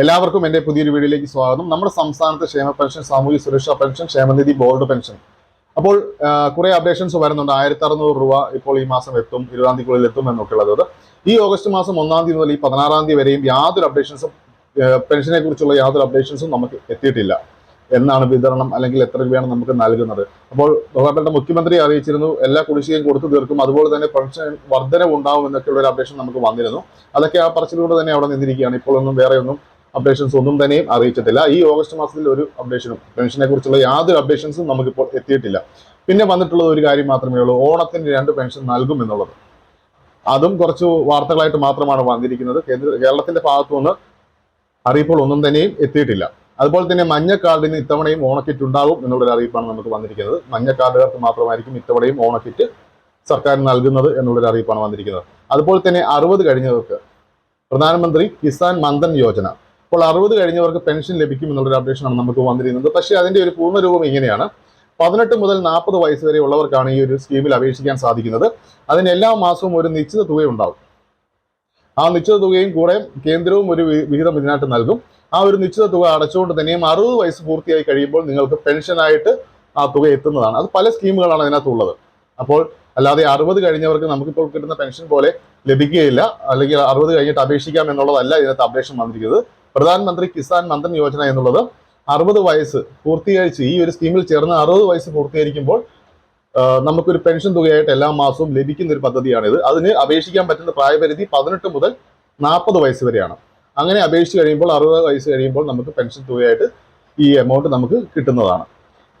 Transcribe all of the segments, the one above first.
എല്ലാവർക്കും എന്റെ പുതിയൊരു വീഡിയോയിലേക്ക് സ്വാഗതം. നമ്മുടെ സംസ്ഥാനത്ത് ക്ഷേമ പെൻഷൻ സാമൂഹ്യ സുരക്ഷാ പെൻഷൻ ക്ഷേമനിധി ബോർഡ് പെൻഷൻ. അപ്പോൾ കുറേ അപ്ഡേഷൻസ് വരുന്നുണ്ട്. ആയിരത്തി അറുന്നൂറ് രൂപ ഇപ്പോൾ ഈ മാസം എത്തും ഇരുപതാം തീയതിക്കുള്ളിൽ എത്തും എന്നൊക്കെ ഉള്ളത് ഈ ഓഗസ്റ്റ് മാസം ഒന്നാം തീയതി മുതൽ ഈ പതിനാറാം തീയതി വരെയും യാതൊരു അപ്ഡേഷൻസും പെൻഷനെ കുറിച്ചുള്ള യാതൊരു അപ്ഡേഷൻസും നമുക്ക് എത്തിയിട്ടില്ല. എന്നാണ് വിതരണം അല്ലെങ്കിൽ എത്ര രൂപയാണ് നമുക്ക് നൽകുന്നത്. അപ്പോൾ ബഹുമാനപ്പെട്ട മുഖ്യമന്ത്രി അറിയിച്ചിരുന്നു എല്ലാ കുടിശ്ശികയും കൊടുത്തു തീർക്കും. അതുപോലെ തന്നെ പെൻഷൻ വർധനവ് ഉണ്ടാവും എന്നൊക്കെയുള്ള ഒരു അപ്ഡേഷൻ നമുക്ക് വന്നിരുന്നു. അതൊക്കെ ആ പറച്ചിലൂടെ തന്നെ അവിടെ നിന്നിരിക്കുകയാണ്. ഇപ്പോൾ ഒന്നും വേറെ ഒന്നും അപ്ഡേഷൻസ് ഒന്നും തന്നെയും അറിയിച്ചിട്ടില്ല. ഈ ഓഗസ്റ്റ് മാസത്തിൽ ഒരു അപ്ഡേഷനും പെൻഷനെ കുറിച്ചുള്ള യാതൊരു അപ്ഡേഷൻസും നമുക്കിപ്പോൾ എത്തിയിട്ടില്ല. പിന്നെ വന്നിട്ടുള്ളത് ഒരു കാര്യം മാത്രമേ ഉള്ളൂ ഓണത്തിന് രണ്ട് പെൻഷൻ നൽകും എന്നുള്ളത്. അതും കുറച്ച് വാർത്തകളായിട്ട് മാത്രമാണ് വന്നിരിക്കുന്നത്. കേന്ദ്ര കേരളത്തിന്റെ ഭാഗത്തു നിന്ന് അറിയിപ്പോൾ ഒന്നും തന്നെയും എത്തിയിട്ടില്ല. അതുപോലെ തന്നെ മഞ്ഞ കാർഡിന് ഇത്തവണയും ഓണക്കിറ്റ് ഉണ്ടാകും എന്നുള്ളൊരു അറിയിപ്പാണ് നമുക്ക് വന്നിരിക്കുന്നത്. മഞ്ഞ കാർഡുകാർക്ക് മാത്രമായിരിക്കും ഇത്തവണയും ഓണക്കിറ്റ് സർക്കാർ നൽകുന്നത് എന്നുള്ളൊരു അറിയിപ്പാണ് വന്നിരിക്കുന്നത്. അതുപോലെ തന്നെ അറുപത് കഴിഞ്ഞവർക്ക് പ്രധാനമന്ത്രി കിസാൻ മന്ദൻ യോജന. അപ്പോൾ അറുപത് കഴിഞ്ഞവർക്ക് പെൻഷൻ ലഭിക്കും എന്നുള്ളൊരു അപ്ഡേഷനാണ് നമുക്ക് വന്നിരുന്നത് പക്ഷേ അതിന്റെ ഒരു പൂർണരൂപം ഇങ്ങനെയാണ്. പതിനെട്ട് മുതൽ നാൽപ്പത് വയസ്സ് വരെ ഉള്ളവർക്കാണ് ഈ ഒരു സ്കീമിൽ അപേക്ഷിക്കാൻ സാധിക്കുന്നത്. അതിന് എല്ലാ മാസവും ഒരു നിശ്ചിത തുക ഉണ്ടാവും ആ നിശ്ചിത തുകയും കൂടെ കേന്ദ്രവും ഒരു വിഹിതം ഇതിനായിട്ട് നൽകും. ആ ഒരു നിശ്ചിത തുക അടച്ചുകൊണ്ട് തന്നെയും അറുപത് വയസ്സ് പൂർത്തിയായി കഴിയുമ്പോൾ നിങ്ങൾക്ക് പെൻഷനായിട്ട് ആ തുക എത്തുന്നതാണ്. അത് പല സ്കീമുകളാണ് അതിനകത്തുള്ളത്. അപ്പോൾ അല്ലാതെ അറുപത് കഴിഞ്ഞവർക്ക് നമുക്കിപ്പോൾ കിട്ടുന്ന പെൻഷൻ പോലെ ലഭിക്കുകയില്ല. അല്ലെങ്കിൽ അറുപത് കഴിഞ്ഞിട്ട് അപേക്ഷിക്കാം എന്നുള്ളതല്ല ഇതിനകത്ത് അപേക്ഷ വന്നിരിക്കുന്നത്. പ്രധാനമന്ത്രി കിസാൻ മന്ദൻ യോജന എന്നുള്ളത് അറുപത് വയസ്സ് പൂർത്തീകരിച്ച് ഈ ഒരു സ്കീമിൽ ചേർന്ന് അറുപത് വയസ്സ് പൂർത്തീകരിക്കുമ്പോൾ നമുക്കൊരു പെൻഷൻ തുകയായിട്ട് എല്ലാ മാസവും ലഭിക്കുന്ന ഒരു പദ്ധതിയാണിത്. അതിന് അപേക്ഷിക്കാൻ പറ്റുന്ന പ്രായപരിധി പതിനെട്ട് മുതൽ നാൽപ്പത് വയസ്സ് വരെയാണ്. അങ്ങനെ അപേക്ഷിച്ച് കഴിയുമ്പോൾ അറുപത് വയസ്സ് കഴിയുമ്പോൾ നമുക്ക് പെൻഷൻ തുകയായിട്ട് ഈ എമൗണ്ട് നമുക്ക് കിട്ടുന്നതാണ്.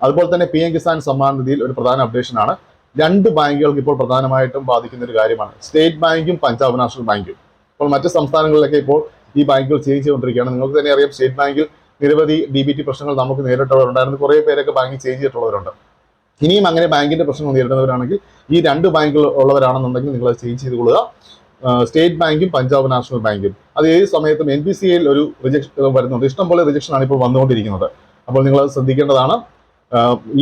അതുപോലെ തന്നെ പി എം കിസാൻ സമ്മാൻ നിധിയിൽ ഒരു പ്രധാന അപ്ഡേഷനാണ്. രണ്ട് ബാങ്കുകൾക്ക് ഇപ്പോൾ പ്രധാനമായിട്ടും ബാധിക്കുന്ന ഒരു കാര്യമാണ്. സ്റ്റേറ്റ് ബാങ്കും പഞ്ചാബ് നാഷണൽ ബാങ്കും. ഇപ്പോൾ മറ്റ് സംസ്ഥാനങ്ങളിലൊക്കെ ഇപ്പോൾ ഈ ബാങ്കുകൾ ചേഞ്ച് ചെയ്തുകൊണ്ടിരിക്കുകയാണ്. നിങ്ങൾക്ക് തന്നെ അറിയാം സ്റ്റേറ്റ് ബാങ്കിൽ നിരവധി ഡി ബി ടി പ്രശ്നങ്ങൾ നമുക്ക് നേരിട്ടുള്ളവരുണ്ടായിരുന്നു. കുറേ പേരൊക്കെ ബാങ്കിൽ ചേഞ്ച് ചെയ്തിട്ടുള്ളവരുണ്ട്. ഇനിയും അങ്ങനെ ബാങ്കിന്റെ പ്രശ്നങ്ങൾ നേരിടുന്നവരാണെങ്കിൽ ഈ രണ്ട് ബാങ്കുകൾ ഉള്ളവരാണെന്നുണ്ടെങ്കിൽ നിങ്ങൾ അത് ചേഞ്ച് ചെയ്ത് സ്റ്റേറ്റ് ബാങ്കും പഞ്ചാബ് നാഷണൽ ബാങ്കും. അത് ഏത് സമയത്തും എൻ പി സി ഐയിൽ ഒരു റിജക്ഷൻ വരുന്നുണ്ട്. ഇഷ്ടംപോലെ റിജക്ഷൻ ആണ് ഇപ്പോൾ വന്നുകൊണ്ടിരിക്കുന്നത്. അപ്പോൾ നിങ്ങൾ അത് ശ്രദ്ധിക്കേണ്ടതാണ്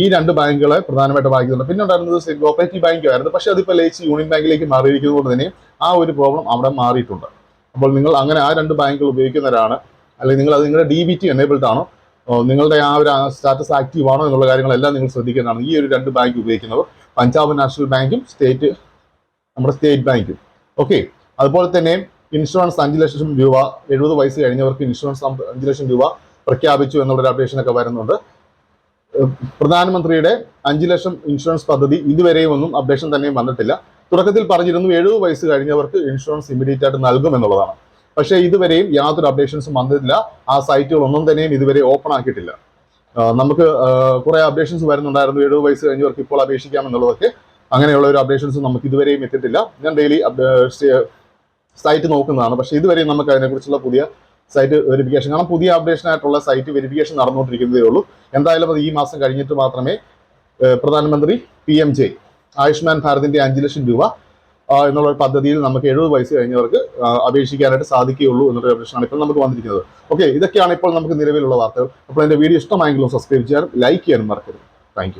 ഈ രണ്ട് ബാങ്കുകളെ പ്രധാനമായിട്ട് ബാധിക്കുന്നുണ്ട്. പിന്നെ ഉണ്ടായിരുന്നത് സ്റ്റേറ്റ് കോപ്പറേറ്റീവ് ബാങ്കുമായിരുന്നു പക്ഷേ അതിപ്പോൾ ലയിച്ച് യൂണിയൻ ബാങ്കിലേക്ക് മാറിയിരിക്കുന്നത് കൊണ്ട് തന്നെ ആ ഒരു പ്രോബ്ലം അവിടെ മാറിയിട്ടുണ്ട്. അപ്പോൾ നിങ്ങൾ അങ്ങനെ ആ രണ്ട് ബാങ്കുകൾ ഉപയോഗിക്കുന്നവരാണ്. അല്ലെങ്കിൽ നിങ്ങൾ അത് നിങ്ങളുടെ ഡി ബി ടി എനേബിൾഡ് ആണോ? നിങ്ങളുടെ ആ ഒരു സ്റ്റാറ്റസ് ആക്റ്റീവ് ആണോ എന്നുള്ള കാര്യങ്ങളെല്ലാം നിങ്ങൾ ശ്രദ്ധിക്കേണ്ടതാണ്. ഈ ഒരു രണ്ട് ബാങ്ക് ഉപയോഗിക്കുന്നവർ പഞ്ചാബ് നാഷണൽ ബാങ്കും സ്റ്റേറ്റ് നമ്മുടെ സ്റ്റേറ്റ് ബാങ്കും ഓക്കെ അതുപോലെ തന്നെ ഇൻഷുറൻസ് അഞ്ച് ലക്ഷം രൂപ എഴുപത് വയസ്സ് കഴിഞ്ഞവർക്ക് ഇൻഷുറൻസ് അഞ്ച് ലക്ഷം രൂപ പ്രഖ്യാപിച്ചു എന്നുള്ളൊരു അപ്ഡേഷൻ ഒക്കെ വരുന്നുണ്ട്. പ്രധാനമന്ത്രിയുടെ അഞ്ച് ലക്ഷം ഇൻഷുറൻസ് പദ്ധതി ഇതുവരെയും ഒന്നും അപ്ഡേഷൻ തന്നെയും വന്നിട്ടില്ല. തുടക്കത്തിൽ പറഞ്ഞിരുന്നു എഴുപത് വയസ്സ് കഴിഞ്ഞവർക്ക് ഇൻഷുറൻസ് ഇമ്മീഡിയറ്റ് ആയിട്ട് നൽകും എന്നുള്ളതാണ്. പക്ഷേ ഇതുവരെയും യാതൊരു അപ്ഡേഷൻസും വന്നിട്ടില്ല. ആ സൈറ്റുകൾ ഒന്നും തന്നെയും ഇതുവരെ ഓപ്പൺ ആക്കിയിട്ടില്ല. നമുക്ക് കുറേ അപ്ഡേഷൻസ് വരുന്നുണ്ടായിരുന്നു. എഴുപത് വയസ്സ് കഴിഞ്ഞവർക്ക് ഇപ്പോൾ അപേക്ഷിക്കാം എന്നുള്ളതൊക്കെ അങ്ങനെയുള്ള ഒരു അപ്ഡേഷൻസ് നമുക്ക് ഇതുവരെയും എത്തിയിട്ടില്ല. ഞാൻ ഡെയിലി സൈറ്റ് നോക്കുന്നതാണ്. പക്ഷേ ഇതുവരെയും നമുക്ക് അതിനെക്കുറിച്ചുള്ള പുതിയ സൈറ്റ് വെരിഫിക്കേഷൻ കാരണം പുതിയ അപ്ഡേഷൻ ആയിട്ടുള്ള സൈറ്റ് വെരിഫിക്കേഷൻ നടന്നുകൊണ്ടിരിക്കുന്നതേ ഉള്ളൂ. എന്തായാലും അത് ഈ മാസം കഴിഞ്ഞിട്ട് മാത്രമേ പ്രധാനമന്ത്രി പി എം ജെ ആയുഷ്മാൻ ഭാരതിന്റെ അഞ്ച് ലക്ഷം രൂപ എന്നുള്ള ഒരു പദ്ധതിയിൽ നമുക്ക് എഴുപത് വയസ്സ് കഴിഞ്ഞവർക്ക് അപേക്ഷിക്കാനായിട്ട് സാധിക്കുകയുള്ളൂ എന്നൊരു അപേക്ഷയാണ് ഇപ്പോൾ നമുക്ക് വന്നിരിക്കുന്നത്. ഓക്കെ ഇതൊക്കെയാണ് ഇപ്പോൾ നമുക്ക് നിലവിലുള്ള വാർത്തകൾ. അപ്പോൾ എന്റെ വീഡിയോ ഇഷ്ടമായെങ്കിലും സബ്സ്ക്രൈബ് ചെയ്യാനും ലൈക്ക് ചെയ്യാനും മറക്കരുത്. താങ്ക്